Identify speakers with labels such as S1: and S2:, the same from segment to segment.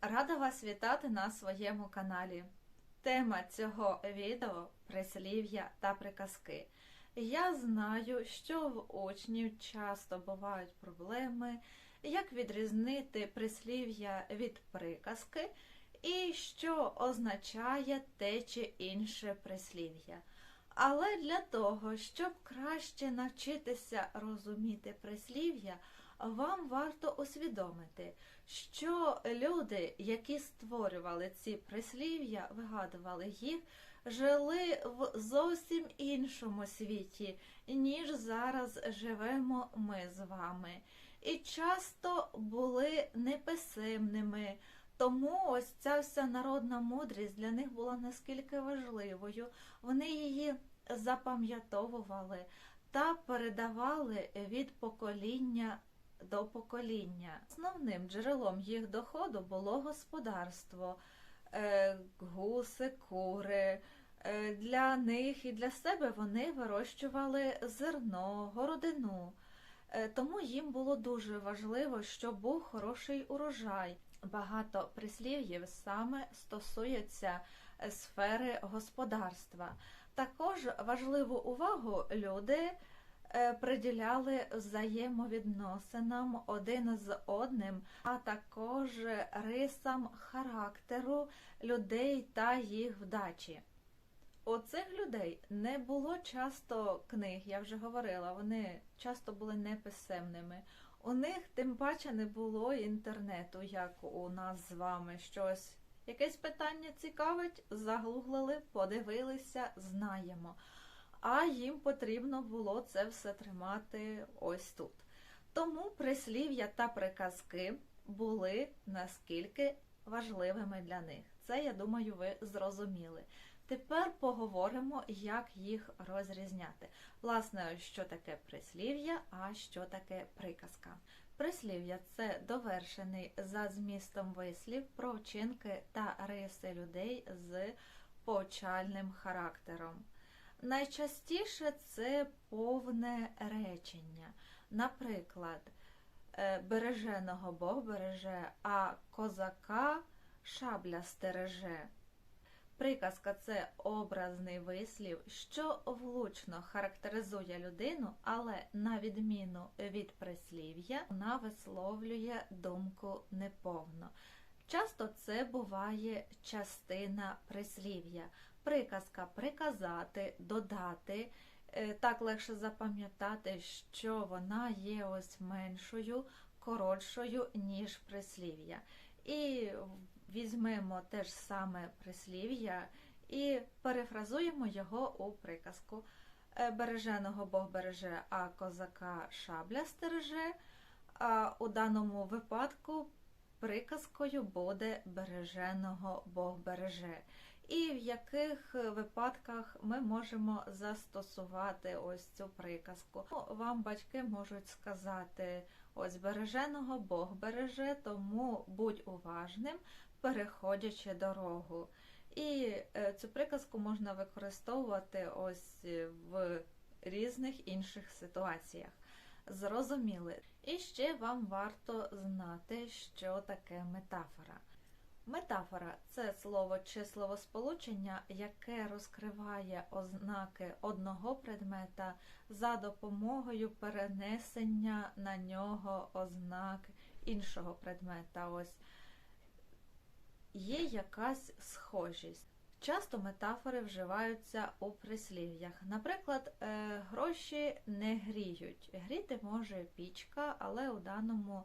S1: Рада вас вітати на своєму каналі. Тема цього відео прислів'я та приказки. Я знаю, що в учнів часто бувають проблеми, як відрізнити прислів'я від приказки і що означає те чи інше прислів'я. Але для того, щоб краще навчитися розуміти прислів'я, вам варто усвідомити, що люди, які створювали ці прислів'я, вигадували їх, жили в зовсім іншому світі, ніж зараз живемо ми з вами, і часто були неписемними. Тому ось ця вся народна мудрість для них була наскільки важливою. Вони її запам'ятовували та передавали від покоління до покоління. Основним джерелом їх доходу було господарство, е, гуси, кури. Е, Для них і для себе вони вирощували зерно, городину. Е, Тому їм було дуже важливо, щоб був хороший урожай. Багато прислів'їв саме стосуються е, сфери господарства. Також важливу увагу люди приділяли взаємовідносинам один з одним, а також рисам характеру людей та їх вдачі. У цих людей не було часто книг, я вже говорила, вони часто були неписемними. У них тим паче не було інтернету, як у нас з вами щось. Якесь питання цікавить, загуглили, подивилися, знаємо. А їм потрібно було це все тримати ось тут. Тому прислів'я та приказки були наскільки важливими для них. Це, я думаю, ви зрозуміли. Тепер поговоримо, як їх розрізняти. Власне, що таке прислів'я, а що таке приказка. Прислів'я це довершений за змістом вислів про вчинки та риси людей з повчальним характером. Найчастіше це повне речення. Наприклад, е, береженого Бог береже, а козака шабля стереже. Приказка це образний вислів, що влучно характеризує людину, але на відміну від прислів'я, вона висловлює думку неповно. Часто це буває частина прислів'я. Приказка приказати, додати. Е, Так легше запам'ятати, що вона є ось меншою, коротшою, ніж прислів'я. І візьмемо те ж саме прислів'я і перефразуємо його у приказку. Е, Береженого Бог береже, а козака шабля стереже. А у даному випадку приказкою буде береженого Бог береже. І в яких випадках ми можемо застосувати ось цю приказку. Ну, Вам батьки можуть сказати: ось береженого Бог береже, тому будь уважним, переходячи дорогу. І е, цю приказку можна використовувати ось в різних інших ситуаціях. Зрозуміли. І ще вам варто знати, що таке метафора. Метафора це слово чи словосполучення, яке розкриває ознаки одного предмета за допомогою перенесення на нього ознак іншого предмета. Ось є якась схожість. Часто метафори вживаються у прислів'ях. Наприклад, е, гроші не гріють. Гріти може пічка, але у даному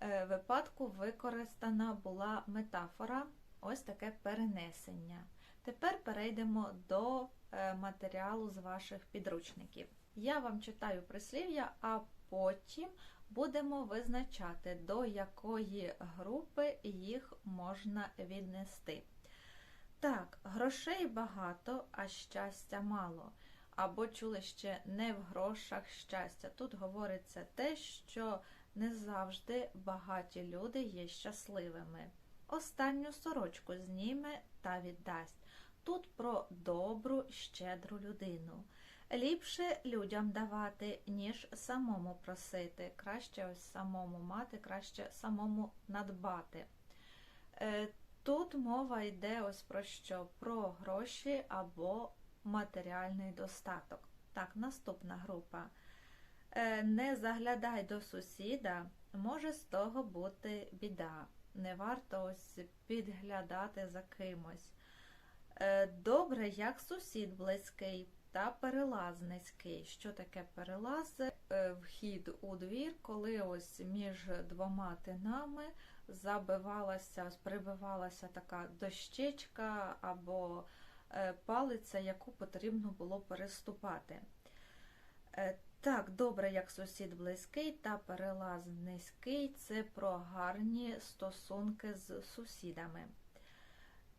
S1: е, випадку використана була метафора, ось таке перенесення. Тепер перейдемо до е, матеріалу з ваших підручників. Я вам читаю прислів'я, а потім будемо визначати, до якої групи їх можна віднести. Так, грошей багато, а щастя мало. Або чули ще не в грошах щастя. Тут говориться те, що не завжди багаті люди є щасливими. Останню сорочку зніме та віддасть. Тут про добру, щедру людину. Ліпше людям давати, ніж самому просити. Краще ось самому мати, краще самому надбати. Тут мова йде ось про що? Про гроші або матеріальний достаток. Так, наступна група. Е, Не заглядай до сусіда, може з того бути біда. Не варто ось підглядати за кимось. Е, Добре, як сусід близький та перелаз низький. Що таке перелаз? Е, Вхід у двір, коли ось між двома тинами забивалася, прибивалася така дощечка або е, палиця, яку потрібно було переступати. Е, Так, добре, як сусід близький та перелаз низький це про гарні стосунки з сусідами.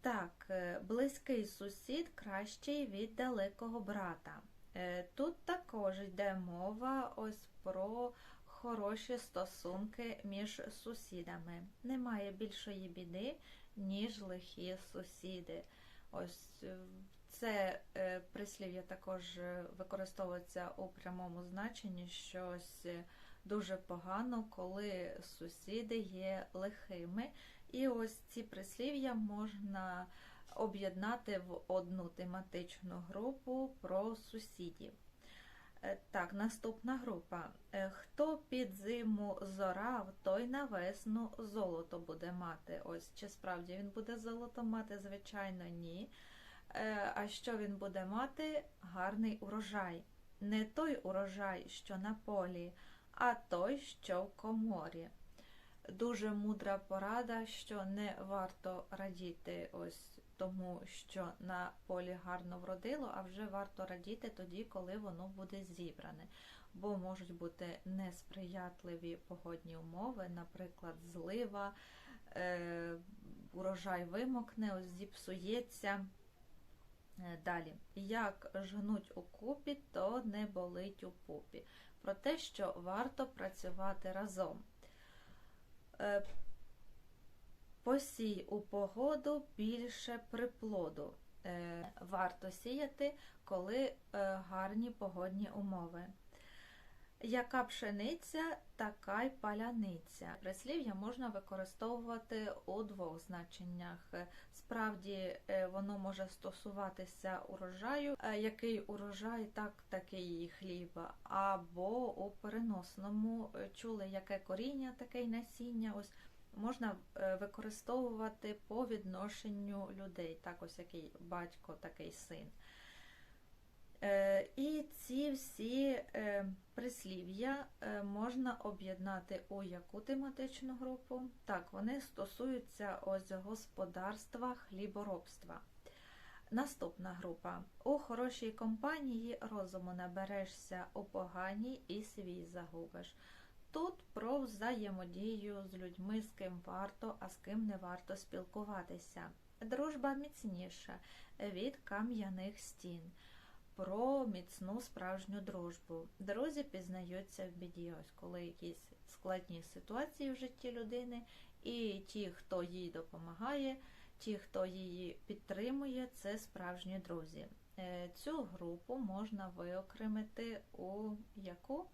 S1: Так, е, близький сусід кращий від далекого брата. Тут також йде мова ось про хороші стосунки між сусідами. Немає більшої біди, ніж лихі сусіди. Ось е, це е, прислів'я також е, використовується у прямому значенні, що ось е, дуже погано, коли сусіди є лихими. І ось ці прислів'я можна об'єднати в одну тематичну групу про сусідів. Е, Так, наступна група. Е, Хто під зиму зорав, той на весну золото буде мати. Ось чи справді він буде золото мати? Звичайно, ні. Е, А що він буде мати? Гарний урожай. Не той урожай, що на полі, а той, що в коморі. Дуже мудра порада, що не варто радіти ось тому, що на полі гарно вродило, а вже варто радіти тоді, коли воно буде зібране. Бо можуть бути несприятливі погодні умови, наприклад, злива, е, урожай вимокне, зіпсується. Е, Далі, як жгнуть у купі, то не болить у пупі. Про те, що варто працювати разом. Посій у погоду більше приплоду. Е, Варто сіяти, коли е, гарні погодні умови. Яка пшениця, така й паляниця. Прислів'я можна використовувати у двох значеннях. Справді е, воно може стосуватися урожаю, який урожай, так такий і хліба, або у переносному чули, яке коріння, таке й насіння. Ось можна е, використовувати по відношенню людей, так ось який батько, такий син. Е, І ці всі е, прислів'я можна об'єднати у яку тематичну групу? Так, вони стосуються ось господарства, хліборобства. Наступна група. У хорошій компанії розуму наберешся, у поганій і свій загубиш. Тут про взаємодію з людьми, з ким варто, а з ким не варто спілкуватися. Дружба міцніша від кам'яних стін. Про міцну справжню дружбу. Друзі пізнаються в біді, ось коли якісь складні ситуації в житті людини, і ті, хто їй допомагає, ті, хто її підтримує, це справжні друзі. Е, Цю групу можна виокремити у яку?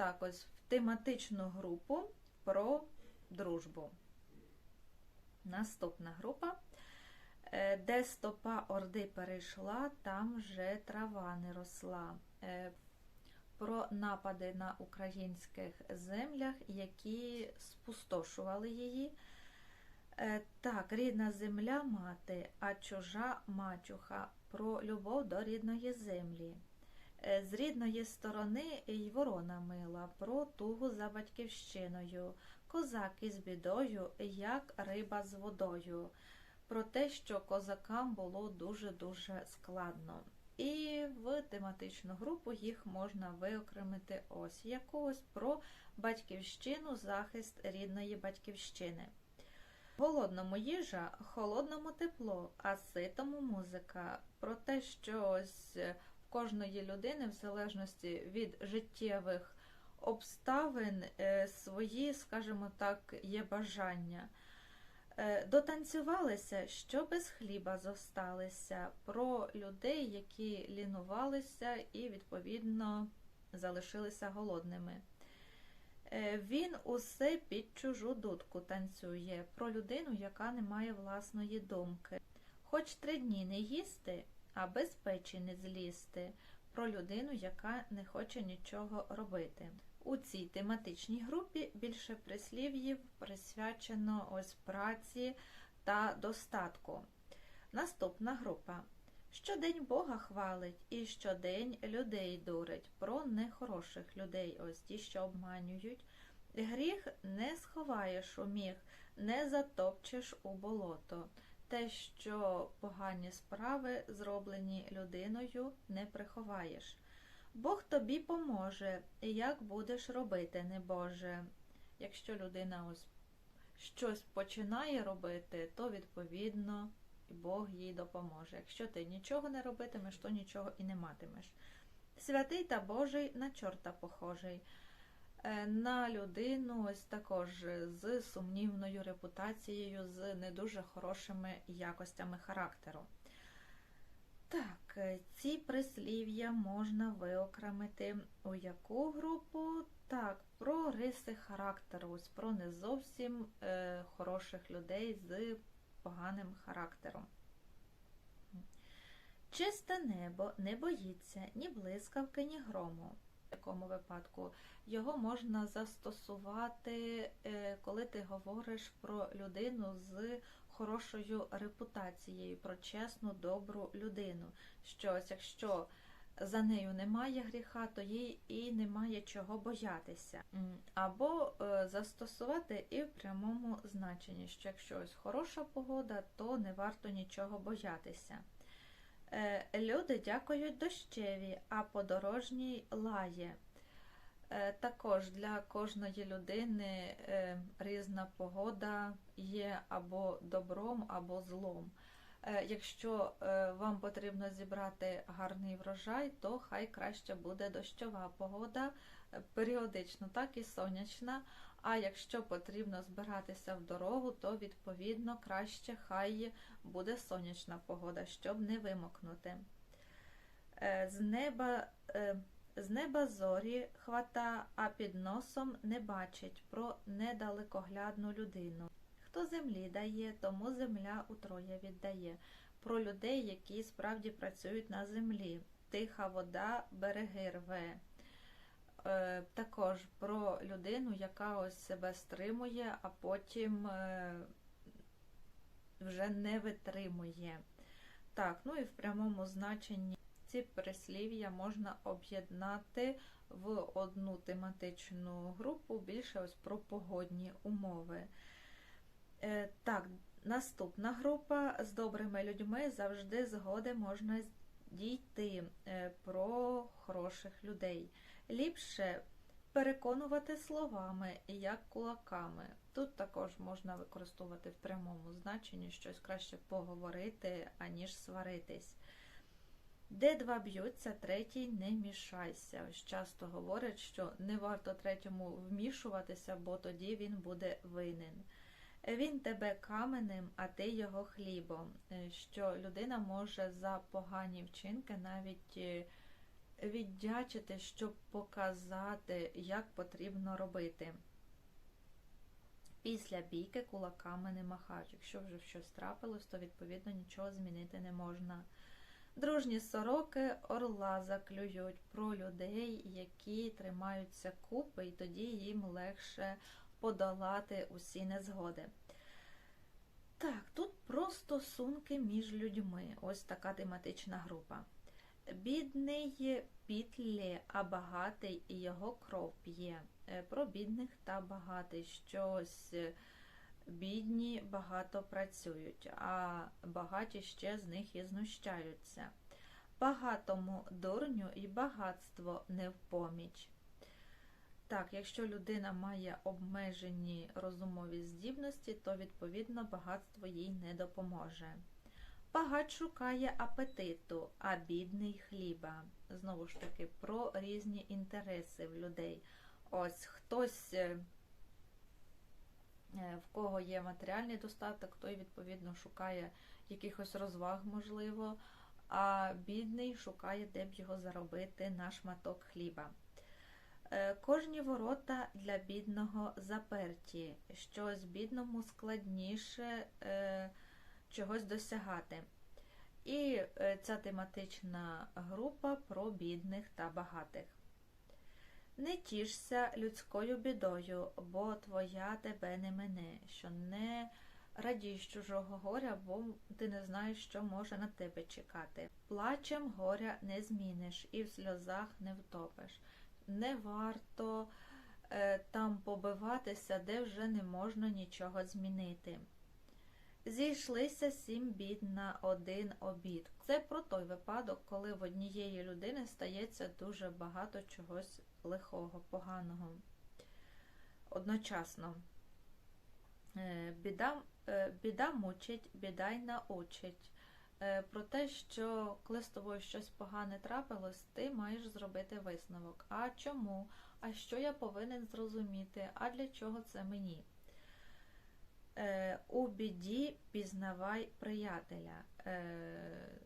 S1: Так, ось в тематичну групу про дружбу. Наступна група. Е, Де стопа орди перейшла, там вже трава не росла. Е, Про напади на українських землях, які спустошували її. Е, Так, рідна земля мати, а чужа мачуха. Про любов до рідної землі. Е, З рідної сторони й ворона мила, про тугу за батьківщиною, козак із бідою, як риба з водою, про те, що козакам було дуже-дуже складно. І в тематичну групу їх можна виокремити ось якогось про батьківщину, захист рідної батьківщини. Голодному їжа, холодному тепло, а ситому музика. Про те, що ось в кожної людини, в залежності від життєвих обставин, е, свої, скажімо так, є бажання. Е, Дотанцювалися, що без хліба зосталися, про людей, які лінувалися і, відповідно, залишилися голодними. Е, Він усе під чужу дудку танцює про людину, яка не має власної думки. Хоч три дні не їсти, а без печі не злізти. Про людину, яка не хоче нічого робити. У цій тематичній групі більше прислів'їв присвячено ось праці та достатку. Наступна група. Щодень Бога хвалить і щодень людей дурить про нехороших людей, ось ті, що обманюють. Гріх не сховаєш у міг, не затопчеш у болото. Те, що погані справи, зроблені людиною, не приховаєш. Бог тобі поможе, як будеш робити, небоже. Якщо людина ось щось починає робити, то відповідно і Бог їй допоможе. Якщо ти нічого не робитимеш, то нічого і не матимеш. Святий та Божий на чорта похожий. Е, На людину ось також з сумнівною репутацією, з не дуже хорошими якостями характеру. Так, е, ці прислів'я можна виокремити у яку групу? Так, про риси характеру, ось про не зовсім е, хороших людей з поганим характером. Чисте небо не боїться ні блискавки, ні грому. В такому випадку його можна застосувати, е, коли ти говориш про людину з хорошою репутацією, про чесну, добру людину. Що ось якщо за нею немає гріха, то їй і немає чого боятися. Або е, застосувати і в прямому значенні, що якщо ось хороша погода, то не варто нічого боятися. Е, Люди дякують дощеві, а подорожній лає. Е, Також для кожної людини е, різна погода є або добром, або злом. Якщо вам потрібно зібрати гарний врожай, то хай краще буде дощова погода, періодично, так і сонячна. А якщо потрібно збиратися в дорогу, то відповідно краще хай буде сонячна погода, щоб не вимокнути. Е, З неба, е, з неба зорі хвата, а під носом не бачить про недалекоглядну людину. Хто землі дає, тому земля утроє віддає. Про людей, які справді працюють на землі. Тиха вода береги рве. Е, також про людину, яка ось себе стримує, а потім е, вже не витримує. Так, ну і в прямому значенні ці прислів'я можна об'єднати в одну тематичну групу, більше ось про погодні умови. Е, Так, наступна група з добрими людьми завжди згоди можна дійти про хороших людей. Ліпше переконувати словами, як кулаками. Тут також можна використовувати в прямому значенні щось краще поговорити, аніж сваритись. Де два б'ються, третій не мішайся. Часто говорять, що не варто третьому вмішуватися, бо тоді він буде винен. Він тебе каменем, а ти його хлібом. Е, Що людина може за погані вчинки навіть е, віддячити, щоб показати, як потрібно робити. Після бійки кулаками не махають. Якщо вже щось трапилось, то відповідно нічого змінити не можна. Дружні сороки орла заклюють про людей, які тримаються купи, і тоді їм легше подолати усі незгоди. Так, тут про стосунки між людьми. Ось така тематична група. Бідний пітлє, а багатий і його кров п'є. Е, Про бідних та багатий. Щось бідні багато працюють, а багаті ще з них і знущаються. Багатому дурню і багатство не в поміч. Так, якщо людина має обмежені розумові здібності, то відповідно багатство їй не допоможе. Багач шукає апетиту, а бідний хліба. Знову ж таки, про різні інтереси в людей. Ось хтось, е, е, в кого є матеріальний достаток, той відповідно шукає якихось розваг, можливо, а бідний шукає, де б його заробити на шматок хліба. Е, Кожні ворота для бідного заперті, щось бідному складніше чогось досягати. І е, ця тематична група про бідних та багатих. Не тішся людською бідою, бо твоя тебе не мине, що не радій з чужого горя, бо ти не знаєш, що може на тебе чекати. Плачем горя не зміниш і в сльозах не втопиш. Не варто е, там побиватися, де вже не можна нічого змінити. Зійшлися сім бід на один обід. Це про той випадок, коли в однієї людини стається дуже багато чогось лихого, поганого. Одночасно. Е, Біда, е, біда мучить, біда й научить. Е, Про те, що коли з тобою щось погане трапилось, ти маєш зробити висновок. А чому? А що я повинен зрозуміти? А для чого це мені? Е, У біді пізнавай приятеля. Е,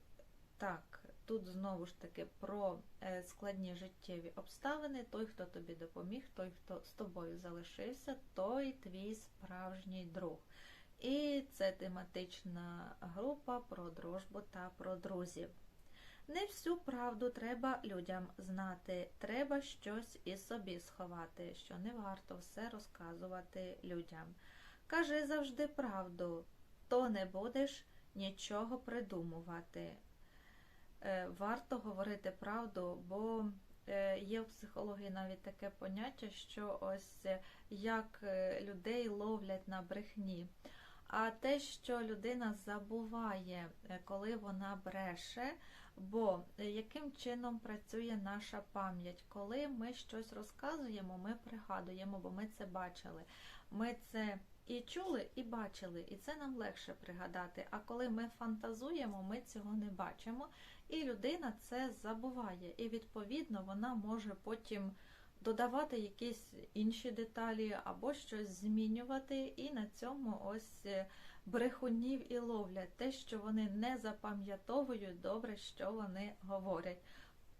S1: Так, тут знову ж таки про е, складні життєві обставини. Той, хто тобі допоміг, той, хто з тобою залишився, той твій справжній друг. І це тематична група про дружбу та про друзів. Не всю правду треба людям знати, треба щось і собі сховати, що не варто все розказувати людям. Кажи завжди правду, то не будеш нічого придумувати. Е, Варто говорити правду, бо е, є в психології навіть таке поняття, що ось е, як людей ловлять на брехні. А те, що людина забуває, коли вона бреше, бо яким чином працює наша пам'ять, коли ми щось розказуємо, ми пригадуємо, бо ми це бачили. Ми це і чули, і бачили, і це нам легше пригадати. А коли ми фантазуємо, ми цього не бачимо, і людина це забуває. І відповідно вона може потім додавати якісь інші деталі або щось змінювати, і на цьому ось е, брехунів і ловлять те, що вони не запам'ятовують добре, що вони говорять.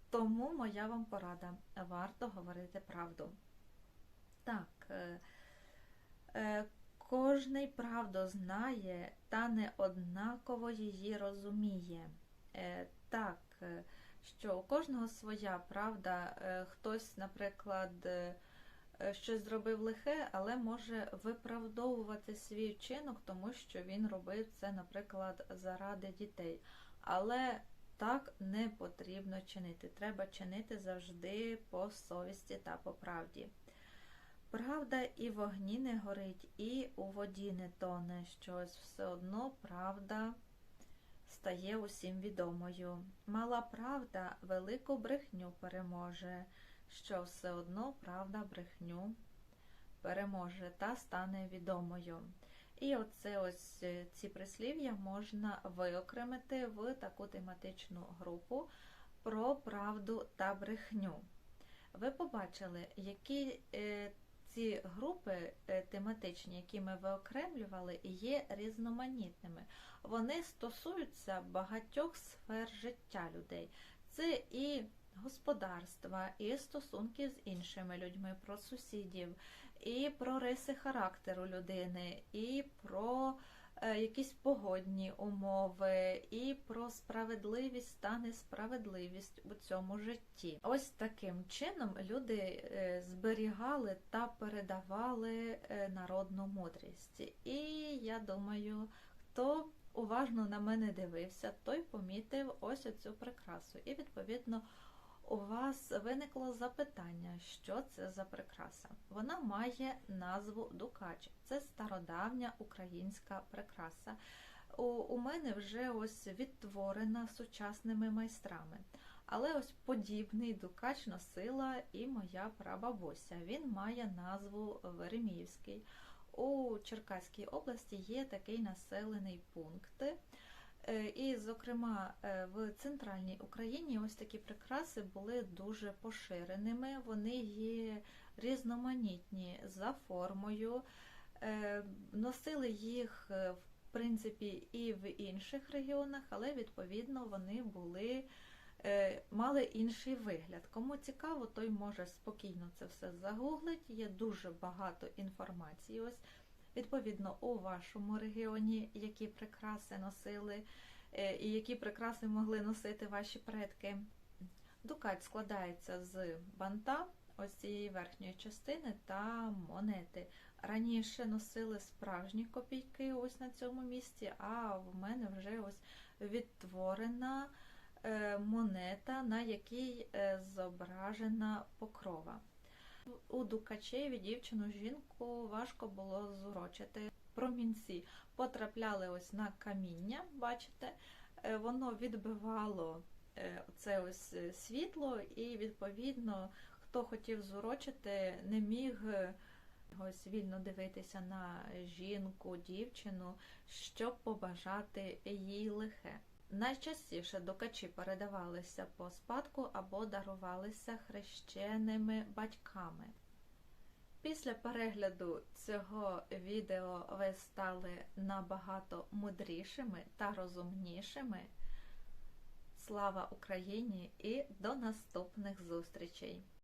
S1: Тому моя вам порада: варто говорити правду. Так. Кожний правду знає, та не однаково її розуміє. Е, Так, е, що у кожного своя правда, Е, хтось, наприклад, щось зробив лихе, але може виправдовувати свій вчинок, тому що він робив це, наприклад, заради дітей. Але так не потрібно чинити. Треба чинити завжди по совісті та по правді. Правда і в огні не горить, і у воді не тоне, щось все одно правда стає усім відомою. Мала правда велику брехню переможе, що все одно правда брехню переможе та стане відомою. І оце ось е, ці прислів'я можна виокремити в таку тематичну групу про правду та брехню. Ви побачили, які е, ці групи е, тематичні, які ми виокремлювали, є різноманітними. Вони стосуються багатьох сфер життя людей. Це і господарства, і стосунки з іншими людьми, про сусідів, і про риси характеру людини, і про якісь погодні умови, і про справедливість та несправедливість у цьому житті. Ось таким чином люди е, зберігали та передавали е, народну мудрість. І я думаю, хто уважно на мене дивився, той помітив ось оцю прикрасу. І відповідно. У вас виникло запитання, що це за прикраса. Вона має назву Дукач. Це стародавня українська прикраса. У, мене вже ось відтворена сучасними майстрами. Але ось подібний дукач носила і моя прабабуся. Він має назву Вереміївський. У Черкаській області є такий населений пункт. Е, І, зокрема, е, в центральній Україні ось такі прикраси були дуже поширеними. Вони є різноманітні за формою, Е, носили їх в принципі і в інших регіонах, але відповідно вони були мали інший вигляд. Кому цікаво, той може спокійно це все загуглить. Є дуже багато інформації. Ось відповідно у вашому регіоні, які прикраси носили е, і які прикраси могли носити ваші предки. Дукат складається з банта, ось цієї верхньої частини та монети. Раніше носили справжні копійки ось на цьому місці, а в мене вже ось відтворена е, монета, на якій е, зображена покрова. У Дукачеві дівчину жінку важко було зурочити. Промінці потрапляли ось на каміння, бачите, Е, воно відбивало е, це ось е, світло, і відповідно, хто хотів зурочити, не міг ось вільно дивитися на жінку, дівчину, щоб побажати їй лихе. Найчастіше докачі передавалися по спадку або дарувалися хрещеними батьками. Після перегляду цього відео ви стали набагато мудрішими та розумнішими. Слава Україні і до наступних зустрічей!